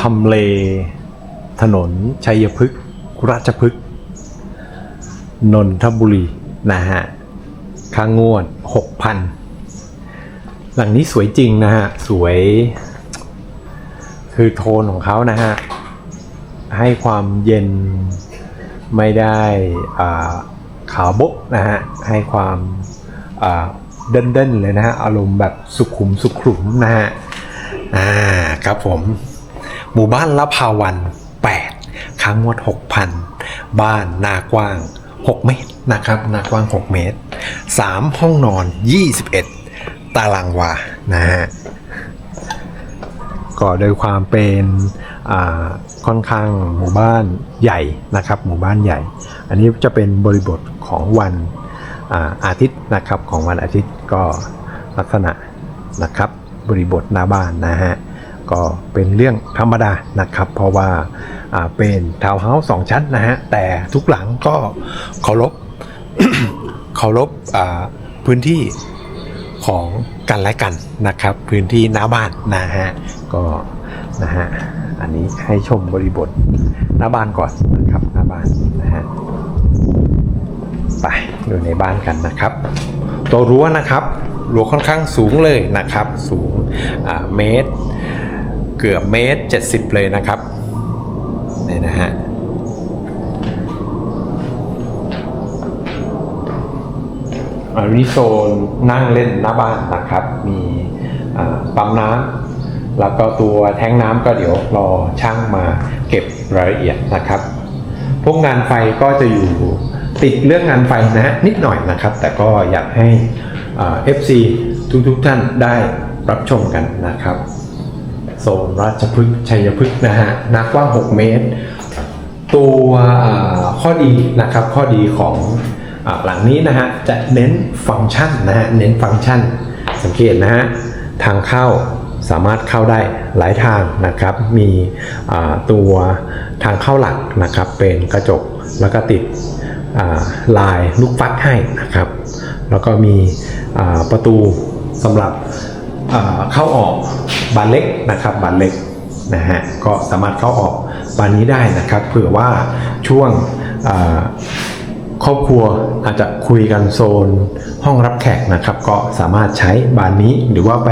ทำเล ถนน ชัยพฤกษ์ราชพฤกษ์นนทบุรี นะฮะค่างวด 6,000 หลังนี้สวยจริงนะฮะ สวย คือโทนของเขานะฮะ ให้ความเย็นไม่ได้อ่าขาวบะนะฮะ ให้ความอ่าเด่นๆเลยนะฮะ อารมณ์แบบสุขุมสุขุมนะฮะ อ่า ครับผม หมู่บ้านละพาวัน 8 ค้างงวด 6,000 บ้านนากว้าง 6 เมตรนะครับนากว้าง 6 เมตร 3 ห้องนอน 21 ตารางวานะฮะก็โดยความเป็นอ่าค่อนข้างหมู่บ้านใหญ่นะครับ หมู่บ้านใหญ่ อันนี้จะเป็นบริบทของวันอาอาทิตย์นะครับของวันอาทิตย์ก็ลักษณะนะครับบริบทหน้าบ้านนะฮะ ก็เป็นเรื่องธรรมดานะครับ เพราะว่าเป็นทาวน์เฮาส์สองชั้นนะฮะ แต่ทุกหลังก็เคารพเคารพพื้นที่ของกันและกันนะครับ พื้นที่หน้าบ้านนะฮะก็นะฮะอันนี้ให้ชมบริบทหน้าบ้านก่อนนะครับหน้าบ้านนะฮะไปดูในบ้านกันนะครับ ตัวรั้วนะครับรั้วค่อนข้างสูงเลยนะครับ สูงเมตร เกือบเมตร 70 เลยนะครับนี่นะฮะอันนี้โซนนั่งเล่นหน้าบ้านนะครับ มีปั๊มน้ำแล้วก็ตัวแท้งน้ำก็เดี๋ยวรอช่างมาเก็บรายละเอียดนะครับ พวกงานไฟก็จะอยู่ติดเรื่องงานไฟนะฮะนิดหน่อยนะครับ แต่ก็อยากให้เอ่า FC ทุกๆท่านได้รับชมกันนะครับ โซนราชพฤกษ์ชัยพฤกษ์นะฮะนักกว้าง 6 เมตร ตัวข้อดีนะครับข้อดีของอหลังนี้นะฮะจะเน้นฟังก์ชันนะฮะเน้นฟังก์ชัน สังเกตนะฮะทางเข้าสามารถเข้าได้หลายทางนะครับ มีตัวทางเข้าหลักนะครับ เป็นกระจกแล้วก็ติดลายลูกฟักให้นะครับ แล้วก็มีประตูสำหรับเข้าออก บานเล็กนะครับบานเล็กนะฮะก็สามารถเข้าออกบานนี้ได้นะครับเผื่อว่าช่วงครอบครัวอาจจะคุยกันโซนห้องรับแขกนะครับ ก็สามารถใช้บานนี้หรือว่าไป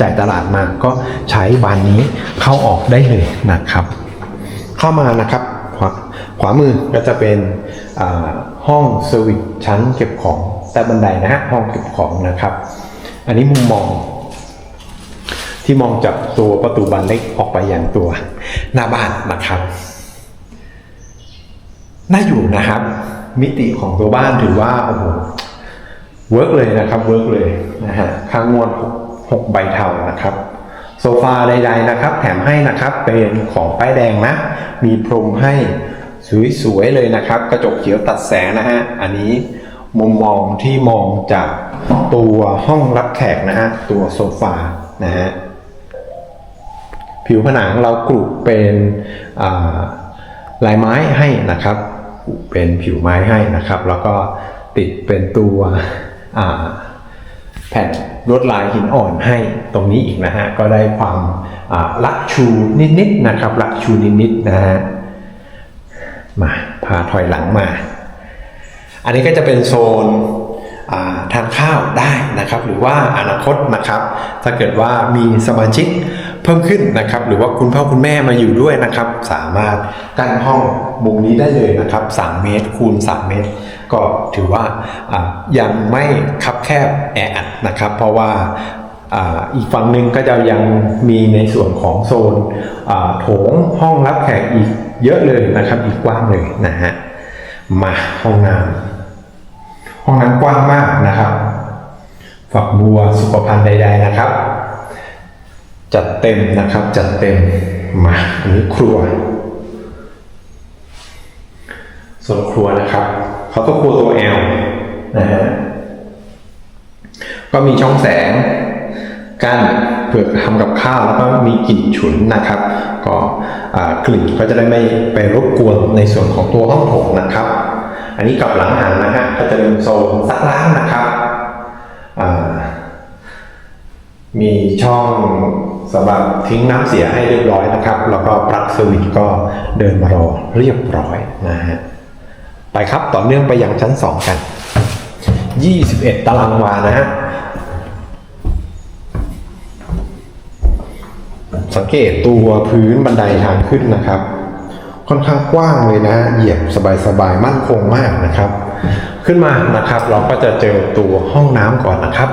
จ่ายตลาดมาก็ใช้บานนี้เข้าออกได้เลยนะครับ เข้ามานะครับขวาขวามือก็จะเป็นห้องเซอร์วิสชั้นเก็บของใต้บันไดนะฮะห้องเก็บของนะครับ อันนี้มุมมอง ที่มองจากตัวประตูบานเล็กออกไปอยังตัวหน้าบ้านนะครับ น่าอยู่นะครับ มิติของตัวบ้านถือว่าโอ้โหเวิร์กเลยนะครับเวิร์กเลยนะฮะข้างงวดหกหกใบเทานะครับ โซฟาใดๆนะครับ แถมให้นะครับเป็นของป้ายแดงนะ มีพรมให้สวยๆเลยนะครับ กระจกเขียวตัดแสงนะฮะอันนี้มุมมองที่มองจากตัวห้องรับแขกนะฮะตัวโซฟานะฮะ ผิวผนังเรากรุเป็นลายไม้ให้นะครับเป็นผิวไม้ให้นะครับ แล้วก็ติดเป็นตัวแผ่นลวดลายหินอ่อนให้ตรงนี้อีกนะฮะก็ได้ความลักชูนิดๆนะครับลักชูนิดๆนะฮะมาพาถอยหลังมา อันนี้ก็จะเป็นโซนทานข้าวได้นะครับ หรือว่าอนาคตนะครับ ถ้าเกิดว่ามีสมาชิก เพิ่มขึ้นนะครับ หรือว่าคุณพ่อคุณแม่มาอยู่ด้วยนะครับ สามารถกั้นห้องมุมนี้ได้เลยนะครับ 3 เมตรคูณ 3 เมตร ก็ถือว่ายังไม่คับแคบแออัดนะครับ เพราะว่าอีกฝั่งหนึ่งก็จะยังมีในส่วนของโซนโถงห้องรับแขกอีกเยอะเลยนะครับ อีกกว้างเลยนะฮะมาห้องน้ำห้องน้ำกว้างมากนะครับฝักบัวสุขภัณฑ์ใด ๆนะครับ จัดเต็มนะครับ จัดเต็มมาอันนี้ครัว ส่วนครัวนะครับเขาก็ครัวตัวแอลนะฮะก็มีช่องแสงกั้นเพื่อทำกับข้าวแล้วก็มีกลิ่นฉุนนะครับ ก็กลิ่นก็จะได้ไม่ไปรบกวนในส่วนของตัวห้องโถงนะครับ อันนี้กับหลังหันนะฮะก็จะเป็นโซนซักล้างนะครับมีช่อง สำหรับทิ้งน้ำเสียให้เรียบร้อยนะครับ แล้วก็ปลั๊กสวิตช์ก็เดินมารอเรียบร้อยนะฮะไปครับต่อเนื่องไปยังชั้น 2 กัน 21 ตารางวานะฮะสังเกตตัวพื้นบันไดทางขึ้นนะครับ ค่อนข้างกว้างเลยนะฮะเหยียบสบายๆมั่นคงมากนะครับ ขึ้นมานะครับเราก็จะเจอตัวห้องน้ำก่อนนะครับ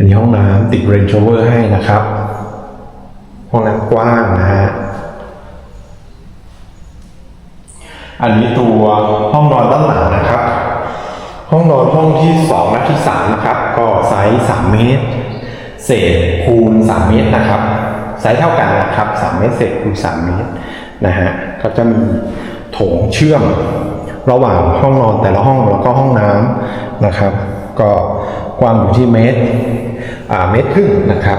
อันนี้ห้องน้ำติดเรนชเวอร์ให้นะครับ ห้องน้ำกว้างนะฮะอันนี้ตัวห้องนอนด้านหลังนะครับ ห้องนอนห้องที่2และที่3นะครับ ก็ไซส์3เมตร เศษคูณ 3 เมตรนะครับ ไซส์เท่ากันนะครับ 3 เมตรเศษคูณ 3 เมตรนะฮะก็จะมีโถงเชื่อมระหว่างห้องนอนแต่ละห้องแล้วก็ห้องน้ำนะครับ ก็ กว้างอยู่ที่เมตรอ่าเมตรครึ่งนะครับ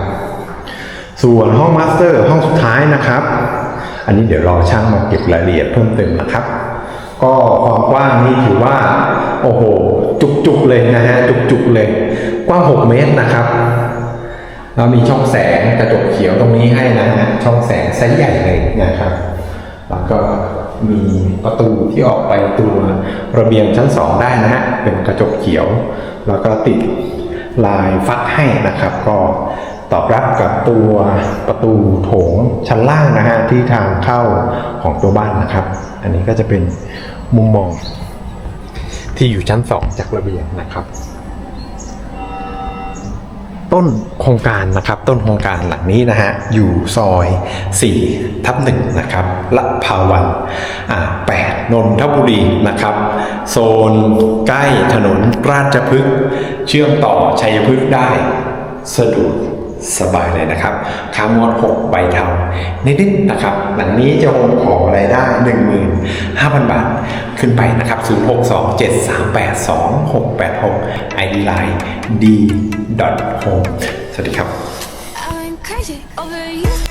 ส่วนห้องมาสเตอร์ห้องสุดท้ายนะครับ อันนี้เดี๋ยวรอช่างมาเก็บรายละเอียดเพิ่มเติมนะครับ ก็ความกว้างนี่ถือว่า โอ้โห จุกๆเลยนะฮะ จุกๆเลย กว้าง 6 เมตรนะครับ เรามีช่องแสงกระจกเขียวตรงนี้ให้นะฮะ ช่องแสงไซส์ใหญ่เลยนะครับ แล้วก็ มีประตูที่ออกไปตัวระเบียงชั้น2ได้นะฮะเป็นกระจกเขียว แล้วก็ติดลายฟักให้นะครับ ก็ตอบรับกับตัวประตูโถงชั้นล่างนะฮะที่ทางเข้าของตัวบ้านนะครับ อันนี้ก็จะเป็นมุมมองที่อยู่ชั้น2จากระเบียงนะครับ ต้นโครงการนะครับ ต้นโครงการหลังนี้นะฮะอยู่ซอย4ทับหนึ่งนะครับละภาวันอ่า8นนทบุรีนะครับ โซนใกล้ถนนราชพฤกษ์เชื่อมต่อชัยพฤกษ์ได้สะดวกสบายเลยนะครับค้างวด6ใบเทานิดๆนะครับ หลังนี้จะโอนขอรายได้ 15,000 บาท ขึ้นไปนะครับ 0627382686 ID Line d home สวัสดีครับ I'm crazy over you.